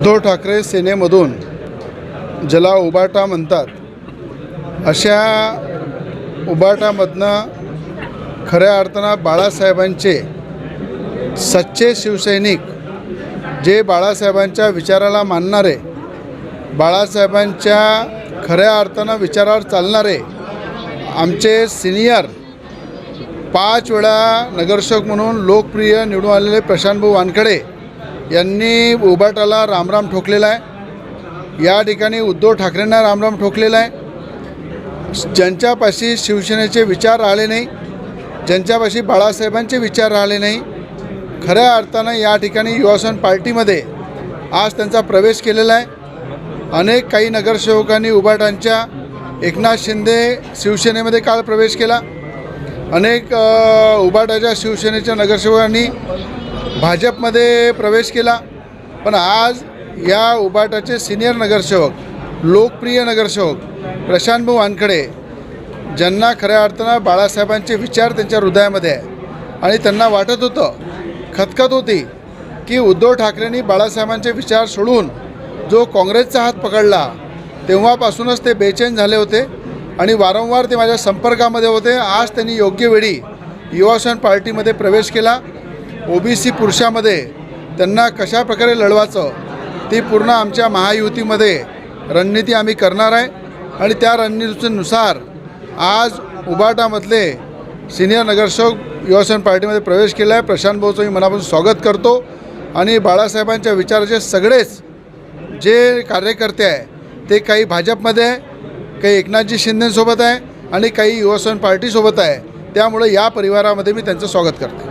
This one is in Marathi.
उद्धव ठाकरे सेनेमधून ज्याला उबाटा म्हणतात अशा उबाटामधनं खऱ्या अर्थानं बाळासाहेबांचे सच्चे शिवसैनिक जे बाळासाहेबांच्या विचाराला मानणारे बाळासाहेबांच्या खऱ्या अर्थानं विचारावर चालणारे आमचे सिनियर पाच वेळा नगरसेवक म्हणून लोकप्रिय निवडून आलेले प्रशांतभाऊ वानखडे यांनी उबाटाला रामराम ठोकलेला आहे. या ठिकाणी उद्धव ठाकरेंना रामराम ठोकलेला आहे. ज्यांच्यापाशी शिवसेनेचे विचार राहिले नाही ज्यांच्यापाशी बाळासाहेबांचे विचार राहिले नाही खऱ्या अर्थानं या ठिकाणी युवासन पार्टीमध्ये आज त्यांचा प्रवेश केलेला आहे. अनेक काही नगरसेवकांनी उबाटांच्या एकनाथ शिंदे शिवसेनेमध्ये काल प्रवेश केला. अनेक उबाटाच्या शिवसेनेच्या नगरसेवकांनी भाजपमध्ये प्रवेश केला पण आज या उबाटाचे सिनियर नगरसेवक लोकप्रिय नगरसेवक प्रशांतभाऊ वानखडे ज्यांना खऱ्या अर्थानं बाळासाहेबांचे विचार त्यांच्या हृदयामध्ये आहे आणि त्यांना वाटत होतं खतखत होती की उद्धव ठाकरेंनी बाळासाहेबांचे विचार सोडून जो काँग्रेसचा हात पकडला तेव्हापासूनच ते बेचैन झाले होते आणि वारंवार ते माझ्या संपर्कामध्ये होते. आज त्यांनी योग्य वेळी युवासन पार्टीमध्ये प्रवेश केला. ओबीसी पुरुषामध्ये त्यांना कशा प्रकारे लढवायचं ती पूर्ण आमच्या महायुतीमध्ये रणनीती आम्ही करणार आहे. आणि त्या रणनीतीनुसार आज उबाटामधले सिनियर नगरसेवक युवासन पार्टीमध्ये प्रवेश केला आहे. प्रशांत भाऊचं मी मनापासून स्वागत करतो. आणि बाळासाहेबांच्या विचाराचे सगळेच जे कार्यकर्ते आहे ते काही भाजपमध्ये आहे काही एकनाथजी शिंदेसोबत आहे आणि काही युवासेन पार्टीसोबत आहे. त्यामुळे या परिवारामध्ये मी त्यांचं स्वागत करतो.